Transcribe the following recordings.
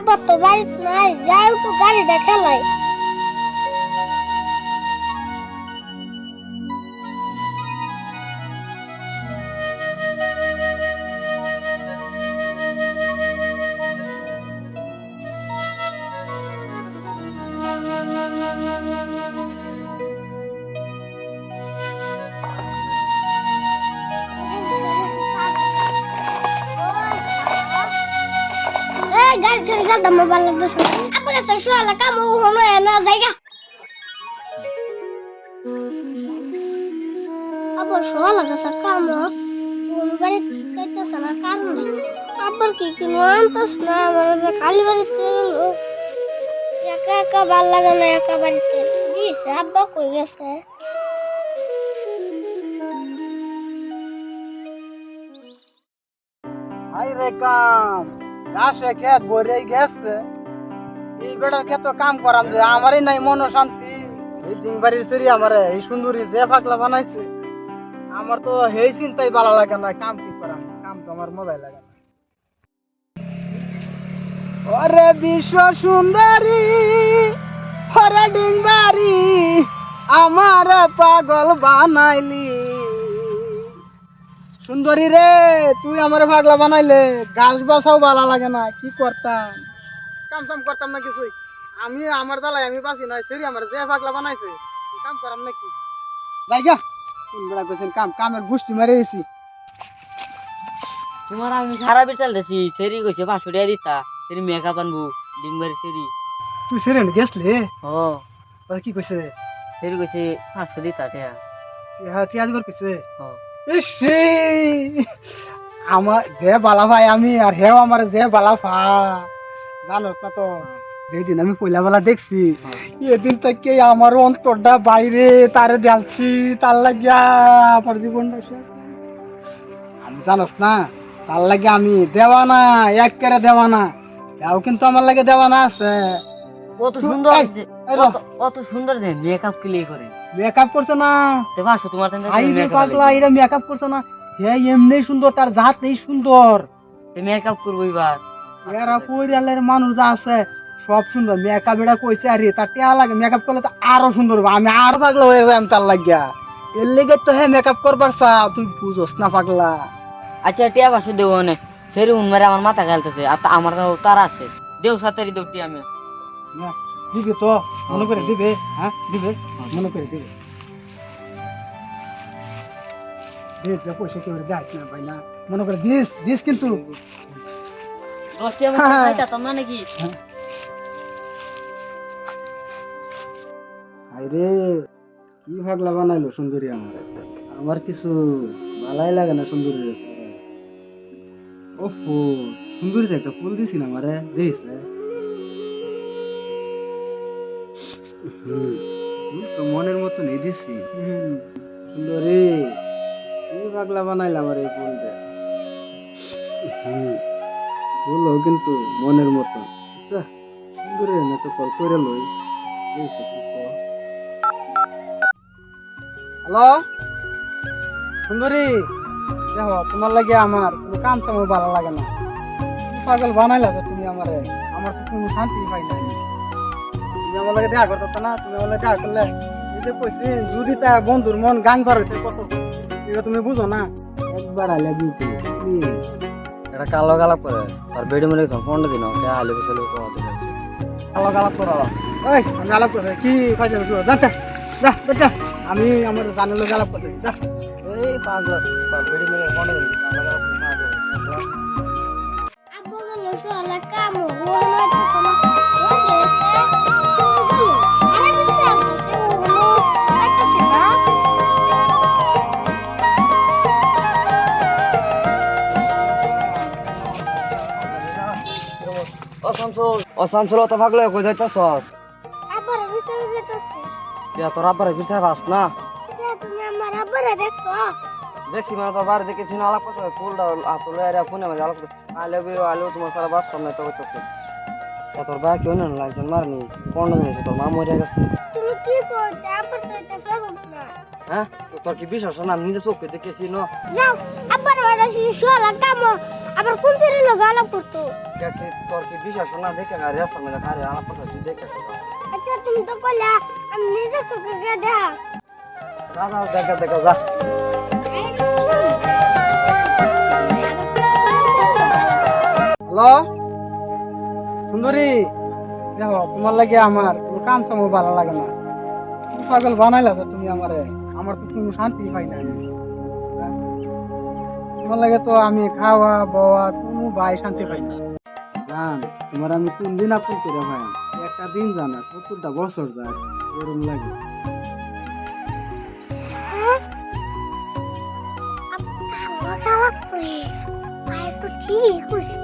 আব্বা তো বাড়িতে নাই যাই একটু গাড়িটা খেলাই এই গাড়ি ছেড়ে গেলাম মোবাইল লাগতেছে আব্বা কাছে শোয়ালে কাম হলো না জায়গা। আব্বা শোয়া লাগতেছে কাম কোন বাড়ি যাইতেছে না কারণ আব্বার কি কি আনতাস না, আমার খালি বাড়িতে গেল। একা একা ভালো লাগে না, একা বাড়িতে। দিছে আব্বা কই গেছে? হাই রে কাম। ঘাসে খেত ভরে গেছে। এই বেটার খেত কাম করাম যে আমারই নাই মন শান্তি। এই ডিংবাড়ির সেরি আমার, এই সুন্দরী যে ফাকলা বানাইছে। আমার তো সেই চিন্তাই ভালো লাগে না, কাম কি করাম কাম তো আমার মোবাইল লাগে না। ওরে বিশ্ব সুন্দরী, ওরে ডিংবাড়ি আমার পাগল বানাইলি। সুন্দরী রে তুই আমার পাগলা বানাইলে গাছ বাসাও ভালো লাগে না কি করতাম? কাম কাম করতাম না কিছুই। আমি আমার দালাই আমি বাঁচি নাই সেরি আমার যে পাগলা বানাইছে কি কাম করাম নাকি? জায়গা তিন বেড়া কইছেন কাম কামের গুষ্টি মারে এসি তোমার আমি সারা বিটাল দেখছি সেরি কইছে পাঁচশো টাকা দিতা সেরি মেকআপ আনব ডিমবারি সেরি তুই সেরে গেছলে? ও। তাহলে কি কইছে? সেরি কইছে পাঁচশো দিতা টাকা হ্যাঁ তুই আজগর কইছে? ও। আমার যে বালা ভাই আমি আর হেও আমার যে বালা ভা জানোস না তো যেদিন আমি পয়লা বেলা দেখছি এদিন থেকে আমার অন্তরটা বাইরে তারে দেখছি তার লাগিয়া আমার জীবনটা আমি জানোস না তার লাগে আমি দেওয়া না এক করে দেওয়া না এও কিন্তু আমার লাগে দেওয়া না আছে। কত সুন্দর। কত- সুন্দর যে মেকআপ ক্লিক করে। মেকআপ করছে না। তো পাঁচশো তোমার আই রে পাগলা এটা মেকআপ করছে না। হে এমনি সুন্দর তার জাত এই সুন্দর। মেকআপ করব এবার। এরা পরিয়ালের মানুষ যা আছে সব সুন্দর। মেকআপ এটা কইছে আরে তার টেয়া লাগে। মেকআপ করলে তো আরও সুন্দর হবে। আমি আরও পাগলা হয়ে যাই তার লাগিয়া। এর লেগে তো হ্যাঁ মেকআপ করবার চা তুই বুঝোস না পাগলা। আচ্ছা টিয়া পাঁচশো দেবো অনেক। সেরি উনমারে আমার মাথা খেলতেছে আর আমার তার আছে। দেও সাতারি দেবটি আমি। দিবে তো মনে করে দিবে হ্যাঁ দিবে মনে করে দিবে। দিস পয়সা কেউ দেখ না ভাই না। মনে করে দিস দিস কিন্তু। দশটি আমি হ্যাঁ। খাইতাম না নাকি? আরে কি ভাগলা বানাইলো সুন্দরী আমার? আমার কিছু ভালাই লাগে না সুন্দরী ও ফুল সুন্দরী একটা ফুল দিছি না আমারে? দিস তো মনের মতো নেই দিছি সুন্দরী কি ভাগলা বানাইলাম আমার এই ফুলটা হুম কিন্তু মনের মতো আচ্ছা, সুন্দরী না তো কল করে লই। হ্যালো? সুন্দরী দেখো তোমার লাগে আমার কোনো কাম তো আমার ভালো লাগে না। পাগল বানাইলা তো তুমি আমারে। আমার তো কোনো শান্তি পাই নাই। তুমি আমার লাগে দেখা করতো না তুমি আমার দেখা করলে এই যে কইছি যদি তা বন্ধুর মন গান হইতে কত এটা তুমি বুঝো না। একবার আইলা বিউ এটা কালো গালা করে আর বেডি মনে পনেরো দিন ওকে আলে বসে লোক আলাপ করো ওই আমি আলাপ করতে কি ফাইজা যাতে যা বেটা আমি আমার গানের লোক আলাপ করতে যা। এই পাগলা বেডি মনে পনেরো দিন কালো গালা অসামসুল অসামসুল অত ভাগলে কই যাইতাছ আব্বার ভিতরে যেতেছে ইয়া তোর আব্বারে পিঠা খাস না তুমি আমার আব্বারে দেখছ দেখি মানে তোর বাড়ি দেখেছি না আলাপ করতে ফুলটা তুলে আর ফোনে মাঝে আলাপ করতে আলে বিও আলে তোমার সারা বাস করতে তো করতেছে তোর ভাই কেউ না লাগছে মারনি পনেরো দিন হয়েছে তোর মা মরে গেছে তুমি কি করছ আব্বার তো এটা সম্ভব না হ্যাঁ তো তোর কি বিশ্বাস হয় না আমি নিজে চোখে দেখেছি না যাও আব্বার বাড়ি শোয়ালে কাম আবার কোন ছেলে লোক আলাপ করতো? তোর কি বিশ্বাস না দেখে গাড়ি রাস্তার মধ্যে গাড়ি আলাপ করতে তুই দেখে আচ্ছা তুমি তো কইলা আমি নিজে চোখে গিয়ে দেখ। যা যা দেখা দেখা যা হ্যালো? সুন্দরী দেখো তোমার লাগে আমার কোনো কাম সামো ভালো লাগে না। পাগল বানাইলা তো তুমি আমারে। আমার তো কোনো শান্তি পাই না? তোমার লাগে তো আমি খাওয়া বাওয়া কোনো বাই শান্তি পাই না। জান তোমার আমি কোন দিন আপন করে ভাই? একটা দিন জানা সত্তরটা বছর যায় এরকম লাগে। চালাক করে ভাই তো ঠিক কইছে।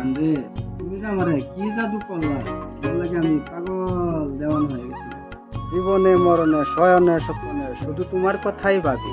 আন্দে তুমি যে আমারে কি জাদু করলা? তোমার লাগে আমি পাগল দেওয়ান হয়ে গেছি। জীবনে মরণে শয়নে স্বপ্নে শুধু তোমার কথাই ভাবি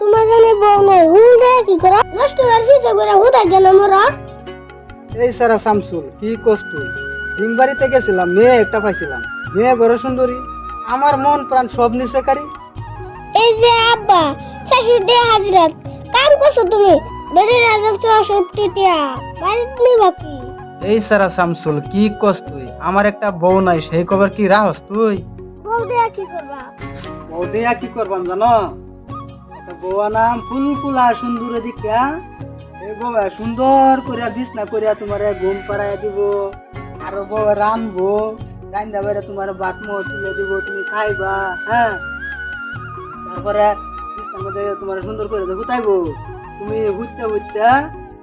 তোমার জানে বউ হুল দেয় কি করে? নষ্ট হওয়ার কিছু করে হুদা গেল মোরা। এই সারা শামসুল কি ডিম বাড়িতে গেছিলাম মেয়ে একটা পাইছিলাম। মেয়ে বড় সুন্দরী। আমার মন প্রাণ সব নিচেকারী। এই যে আব্বা শাশুড়ি হাজিরাত। কাম করছ তুমি? বেড়ে রাজা চৌষট্টি টিয়া বাড়িতে নেই বাকি। এই সারা শামসুল কি কস তুই? আমার একটা বউ নাই সেই খবর কি রাহস তুই? বউ দেয়া কি করবা? বউ দিয়া কি করবাম জানো? বউয়া নাম ফুলফুলা সুন্দর দিকা এই বউ সুন্দর করিয়া বিছনা করিয়া তোমার ঘুম পাড়াইয়া দিব। আর বউ রানবো রান্দা বেড়ে তোমার বাত তুলে দিব তুমি খাইবা হ্যাঁ। তারপরে বিছনার মধ্যে তোমার সুন্দর করে দেবো তাইবো। তুমি হুইতে হুইতে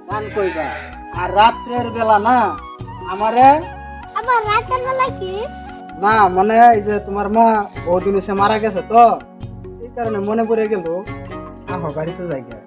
গান কইবা। আর রাত্রের বেলা না আমারে আবার রাতের বেলা কি? না মানে এই যে তোমার মা বহুদিন সে মারা গেছে তো এই কারণে মনে পড়ে গেল আহ গাড়িতে যাই গিয়া।